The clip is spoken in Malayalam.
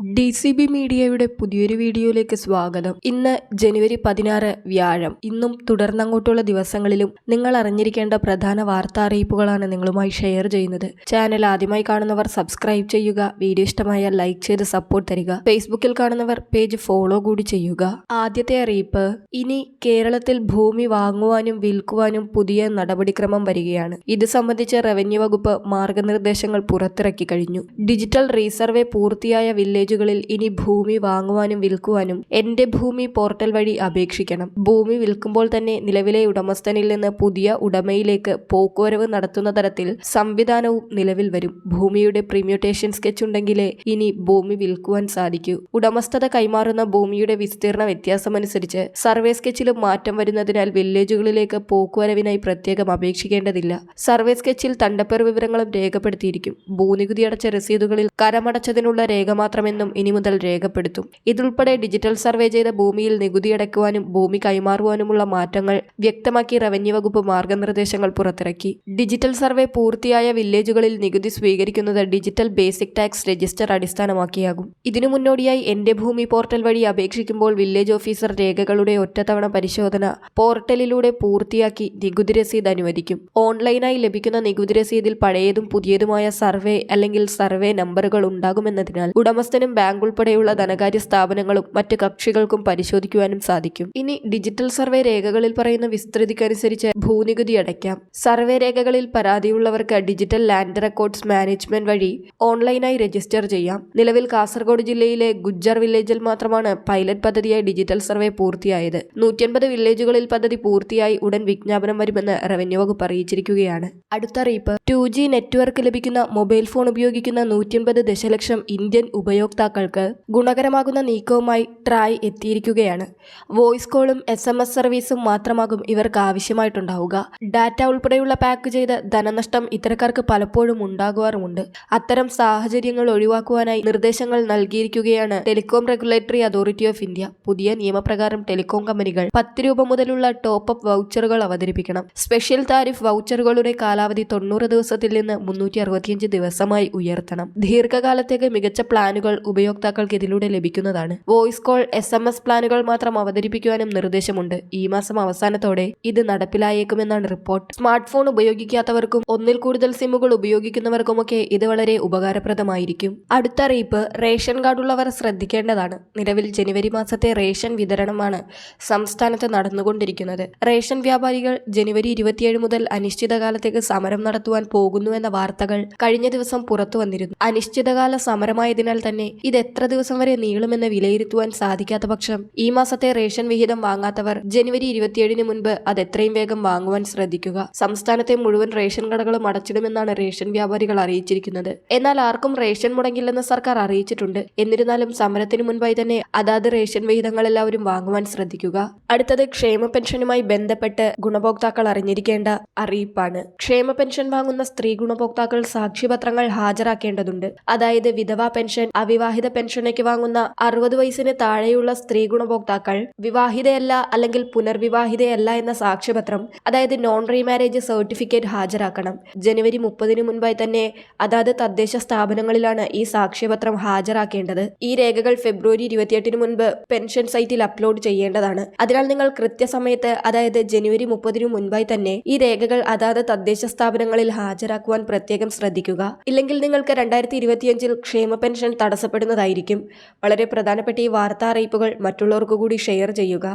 ഡി സി ബി മീഡിയയുടെ പുതിയൊരു വീഡിയോയിലേക്ക് സ്വാഗതം. ഇന്ന് ജനുവരി പതിനാറ് വ്യാഴം. ഇന്നും തുടർന്നങ്ങോട്ടുള്ള ദിവസങ്ങളിലും നിങ്ങൾ അറിഞ്ഞിരിക്കേണ്ട പ്രധാന വാർത്താ അറിയിപ്പുകളാണ് നിങ്ങളുമായി ഷെയർ ചെയ്യുന്നത്. ചാനൽ ആദ്യമായി കാണുന്നവർ സബ്സ്ക്രൈബ് ചെയ്യുക വീഡിയോ ഇഷ്ടമായ ലൈക്ക് ചെയ്ത് സപ്പോർട്ട് തരിക. ഫേസ്ബുക്കിൽ കാണുന്നവർ പേജ് ഫോളോ കൂടി ചെയ്യുക. ആദ്യത്തെ അറിയിപ്പ് ഇനി കേരളത്തിൽ ഭൂമി വാങ്ങുവാനും വിൽക്കുവാനും പുതിയ നടപടിക്രമം വരികയാണ്. ഇത് സംബന്ധിച്ച് റവന്യൂ വകുപ്പ് മാർഗനിർദ്ദേശങ്ങൾ പുറത്തിറക്കി കഴിഞ്ഞു. ഡിജിറ്റൽ റീസർവേ പൂർത്തിയായ വില്ലേജുകളിൽ ഇനി ഭൂമി വാങ്ങുവാനും വിൽക്കുവാനും എന്റെ ഭൂമി പോർട്ടൽ വഴി അപേക്ഷിക്കണം. ഭൂമി വിൽക്കുമ്പോൾ തന്നെ നിലവിലെ ഉടമസ്ഥനിൽ നിന്ന് പുതിയ ഉടമയിലേക്ക് പോക്കുവരവ് നടത്തുന്ന തരത്തിൽ സംവിധാനവും നിലവിൽ വരും. ഭൂമിയുടെ പ്രീമ്യൂട്ടേഷൻ സ്കെച്ച് ഉണ്ടെങ്കിലേ ഇനി ഭൂമി വിൽക്കുവാൻ സാധിക്കൂ. ഉടമസ്ഥത കൈമാറുന്ന ഭൂമിയുടെ വിസ്തീർണ വ്യത്യാസമനുസരിച്ച് സർവേ സ്കെച്ചിലും മാറ്റം വരുന്നതിനാൽ വില്ലേജുകളിലേക്ക് പോക്കുവരവിനായി പ്രത്യേകം അപേക്ഷിക്കേണ്ടതില്ല. സർവേ സ്കെച്ചിൽ തണ്ടപ്പേർ വിവരങ്ങളും രേഖപ്പെടുത്തിയിരിക്കും. ഭൂനികുതി അടച്ച രസീതുകളിൽ കരമടച്ചതിനുള്ള രേഖ മാത്രമെന്നും ഇനി മുതൽ രേഖപ്പെടുത്തും. ഇതുൾപ്പെടെ ഡിജിറ്റൽ സർവേ ചെയ്ത ഭൂമിയിൽ നികുതി അടയ്ക്കുവാനും ഭൂമി കൈമാറുവാനുമുള്ള മാറ്റങ്ങൾ വ്യക്തമാക്കി റവന്യൂ വകുപ്പ് മാർഗനിർദ്ദേശങ്ങൾ പുറത്തിറക്കി. ഡിജിറ്റൽ സർവേ പൂർത്തിയായ വില്ലേജുകളിൽ നികുതി സ്വീകരിക്കുന്നത് ഡിജിറ്റൽ ബേസിക് ടാക്സ് രജിസ്റ്റർ അടിസ്ഥാനമാക്കിയാകും. ഇതിനു മുന്നോടിയായി എന്റെ ഭൂമി പോർട്ടൽ വഴി അപേക്ഷിക്കുമ്പോൾ വില്ലേജ് ഓഫീസർ രേഖകളുടെ ഒറ്റത്തവണ പരിശോധന പോർട്ടലിലൂടെ പൂർത്തിയാക്കി നികുതി രസീത് അനുവദിക്കും. ഓൺലൈനായി ലഭിക്കുന്ന നികുതി രസീതിൽ പഴയതും പുതിയതുമായ സർവേ അല്ലെങ്കിൽ സർവേ നമ്പറുകൾ ഉണ്ടാകുമെന്നതിനാൽ ഉടമസ്ഥനും ബാങ്ക് ഉൾപ്പെടെയുള്ള ധനകാര്യ സ്ഥാപനങ്ങളും മറ്റ് കക്ഷികൾക്കും പരിശോധിക്കുവാനും സാധിക്കും. ഇനി ഡിജിറ്റൽ സർവേ രേഖകളിൽ പറയുന്ന വിസ്തൃതിക്കനുസരിച്ച് ഭൂനികുതി അടയ്ക്കാം. സർവേ രേഖകളിൽ പരാതിയുള്ളവർക്ക് ഡിജിറ്റൽ ലാൻഡ് റെക്കോർഡ്സ് മാനേജ്മെന്റ് വഴി ഓൺലൈനായി രജിസ്റ്റർ ചെയ്യാം. നിലവിൽ കാസർഗോഡ് ജില്ലയിലെ ഗുജ്ജർ വില്ലേജിൽ മാത്രമാണ് പൈലറ്റ് പദ്ധതിയായി ഡിജിറ്റൽ സർവേ പൂർത്തിയായത്. നൂറ്റിയൻപത് വില്ലേജുകളിൽ പദ്ധതി പൂർത്തിയായി ഉടൻ വിജ്ഞാപനം വരുമെന്ന് റവന്യൂ വകുപ്പ് അറിയിച്ചിരിക്കുകയാണ്. അടുത്ത അറിയിപ്പ്. ടു നെറ്റ്വർക്ക് ലഭിക്കുന്ന മൊബൈൽ ഫോൺ ഉപയോഗിക്കുന്ന നൂറ്റിയൻപത് ദശലക്ഷം ഇന്ത്യൻ ഉപയോക്താക്കൾക്ക് ഗുണകരമാകുന്ന നീക്കവുമായി ട്രായ് എത്തിയിരിക്കുകയാണ്. വോയിസ് കോളും എസ് എം എസ് സർവീസും മാത്രമാകും ഇവർക്ക് ആവശ്യമായിട്ടുണ്ടാവുക. ഡാറ്റ ഉൾപ്പെടെയുള്ള പാക്ക് ചെയ്ത ധനനഷ്ടം ഇത്തരക്കാർക്ക് പലപ്പോഴും ഉണ്ടാകുവാറുമുണ്ട്. അത്തരം സാഹചര്യങ്ങൾ ഒഴിവാക്കുവാനായി നിർദ്ദേശങ്ങൾ നൽകിയിരിക്കുകയാണ് telecom regulatory authority of India. പുതിയ നിയമപ്രകാരം ടെലികോം കമ്പനികൾ പത്ത് രൂപ മുതലുള്ള ടോപ്പ് അപ്പ് വൗച്ചറുകൾ അവതരിപ്പിക്കണം. സ്പെഷ്യൽ താരിഫ് വൗച്ചറുകളുടെ കാലാവധി തൊണ്ണൂറ് ദിവസത്തിൽ നിന്ന് മുന്നൂറ്റി ദിവസമായി ഉയർത്തണം. ദീർഘകാലത്തേക്ക് മികച്ച പ്ലാനുകൾ ഉപയോക്താക്കൾക്ക് ഇതിലൂടെ ലഭിക്കുന്നതാണ്. Voice call S M S പ്ലാനുകൾ മാത്രം അവതരിപ്പിക്കുവാനും നിർദ്ദേശമുണ്ട്. ഈ മാസം അവസാനത്തോടെ ഇത് നടപ്പിലായേക്കുമെന്നാണ് റിപ്പോർട്ട്. സ്മാർട്ട് ഫോൺ ഉപയോഗിക്കാത്തവർക്കും ഒന്നിൽ കൂടുതൽ സിമ്മുകൾ ഉപയോഗിക്കുന്നവർക്കുമൊക്കെ ഇത് വളരെ ഉപകാരപ്രദമായിരിക്കും. അടുത്ത അറിയിപ്പ് റേഷൻ കാർഡുള്ളവർ ശ്രദ്ധിക്കേണ്ടതാണ്. നിലവിൽ ജനുവരി മാസത്തെ റേഷൻ വിതരണമാണ് സംസ്ഥാനത്ത് നടന്നുകൊണ്ടിരിക്കുന്നത്. റേഷൻ വ്യാപാരികൾ ജനുവരി ഇരുപത്തിയേഴ് മുതൽ അനിശ്ചിതകാലത്തേക്ക് സമരം നടത്തുവാൻ പോകുന്നുവെന്ന വാർത്തകൾ കഴിഞ്ഞ ദിവസം പുറത്തു വന്നിരുന്നു അനിശ്ചിതകാല സമരമായതിനാൽ തന്നെ ഇത് എത്ര ദിവസം വരെ നീളുമെന്ന് വിലയിരുത്തുവാൻ സാധിക്കാത്ത പക്ഷം ഈ മാസത്തെ റേഷൻ വിഹിതം വാങ്ങാത്തവർ ജനുവരി ഇരുപത്തിയേഴിന് മുൻപ് അത് എത്രയും വേഗം വാങ്ങുവാൻ ശ്രദ്ധിക്കുക. സംസ്ഥാനത്തെ മുഴുവൻ റേഷൻ കടകളും അടച്ചിടുമെന്നാണ് റേഷൻ വ്യാപാരികൾ അറിയിച്ചിരിക്കുന്നത്. എന്നാൽ ആർക്കും റേഷൻ മുടങ്ങില്ലെന്ന് സർക്കാർ അറിയിച്ചിട്ടുണ്ട്. എന്നിരുന്നാലും സമരത്തിന് മുൻപായി തന്നെ അതാത് റേഷൻ വിഹിതങ്ങൾ എല്ലാവരും വാങ്ങുവാൻ ശ്രദ്ധിക്കുക. അടുത്തത് ക്ഷേമ പെൻഷനുമായി ബന്ധപ്പെട്ട് ഗുണഭോക്താക്കൾ അറിഞ്ഞിരിക്കേണ്ട അറിയിപ്പാണ്. ക്ഷേമ പെൻഷൻ വാങ്ങുന്ന സ്ത്രീ ഗുണഭോക്താക്കൾ സാക്ഷ്യപത്രങ്ങൾ ഹാജരാക്കേണ്ടതുണ്ട്. അതായത് വിധവാ പെൻഷൻ അവിവാഹിത പെൻഷനേക്ക് വാങ്ങുന്ന അറുപത് വയസ്സിന് താഴെയുള്ള സ്ത്രീ ഗുണഭോക്താക്കൾ വിവാഹിതയല്ല അല്ലെങ്കിൽ പുനർവിവാഹിതയല്ല എന്ന സാക്ഷ്യപത്രം അതായത് നോൺ റീമാരേജ് സർട്ടിഫിക്കറ്റ് ഹാജരാക്കണം. ജനുവരി മുപ്പതിന് മുൻപായി തന്നെ അതാത് തദ്ദേശ സ്ഥാപനങ്ങളിലാണ് ഈ സാക്ഷ്യപത്രം ഹാജരാക്കേണ്ടത്. ഈ രേഖകൾ ഫെബ്രുവരി ഇരുപത്തിയെട്ടിന് മുൻപ് പെൻഷൻ സൈറ്റിൽ അപ്ലോഡ് ചെയ്യേണ്ടതാണ്. അതിനാൽ നിങ്ങൾ കൃത്യസമയത്ത് അതായത് ജനുവരി മുപ്പതിനു മുൻപായി തന്നെ ഈ രേഖകൾ അതാത് തദ്ദേശ സ്ഥാപനങ്ങളിൽ ഹാജരാക്കുവാൻ പ്രത്യേകം ശ്രദ്ധിക്കുക. ഇല്ലെങ്കിൽ നിങ്ങൾക്ക് രണ്ടായിരത്തി ഇരുപത്തിയഞ്ചിൽ ക്ഷേമ പെൻഷൻ തടസ്സപ്പെടുന്നതായിരിക്കും വളരെ പ്രധാനപ്പെട്ട ഈ വാർത്താ അറിയിപ്പുകൾ മറ്റുള്ളവർക്ക് കൂടി ഷെയർ ചെയ്യുക.